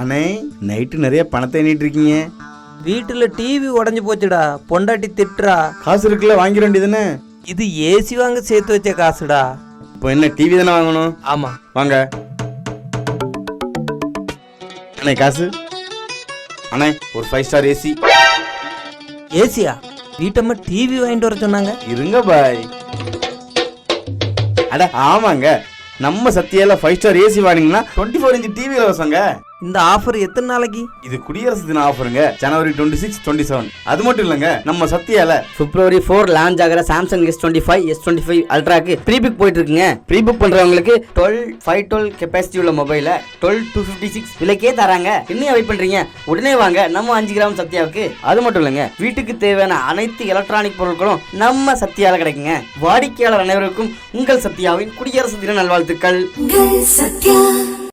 அண்ணே நைட்டு நிறைய பணத்தை எண்ணிட்டு இருக்கீங்க. வீட்டுல டிவி உடைஞ்சு போச்சுடா. பொண்டாட்டி திட்டுறா. காசு இருக்குல்ல வாங்கிட வேண்டியதுன்னு? இது ஏசி வாங்க சேர்த்து வச்ச காசுடா. இப்போ என்ன டிவி தானே வாங்கணும்? ஆமா. வாங்க. அண்ணே காசு? அண்ணே ஒரு ஃபைவ் ஸ்டார் ஏசி ஏசியா வீட்டம்மா டிவி வாங்கிட்டு வர சொன்னாங்க. இருங்க பாய் அட ஆமாங்க. நம்ம சத்தியால ஃபைவ் ஸ்டார் ஏசி வாங்கினீங்கன்னா டுவெண்ட்டி ஃபோர் இன்ச் டிவி இலவசங்க இந்த ஆஃபர் எத்தனை நாளைக்கு? இது குடியரசு தின ஆஃபருங்க ஜனவரி டுவெண்ட்டி சிக்ஸ் டுவெண்ட்டி செவன் அது மட்டும் இல்லைங்க நம்ம சத்தியால பிப்ரவரி ஃபோர் லான்ச் ஆகிற Samsung S twenty five S twenty five அல்ட்ராக்கு pre book போயிட்டு இருக்குங்க ப்ரீ புக் பண்றவங்களுக்கு டுவெல் ஃபைவ் டுவெல் கெப்பாசிட்டி உள்ள மொபைல டுவெல் டூ ஃபிஃப்டி சிக்ஸ் விலைக்கே தராங்க. இன்னும் வெயிட் பண்றீங்க? உடனே வாங்க நம்ம அஞ்சு கிராம் சத்யாவுக்கு. அது மட்டும் இல்லைங்க வீட்டுக்கு தேவையான அனைத்து எலக்ட்ரானிக் பொருட்களும் நம்ம சத்யால கிடைக்குங்க. வாடிக்கையாளர் அனைவருக்கும் உங்கள் சத்யாவின் குடியரசு தின நல்வாழ்த்துக்கள். Satya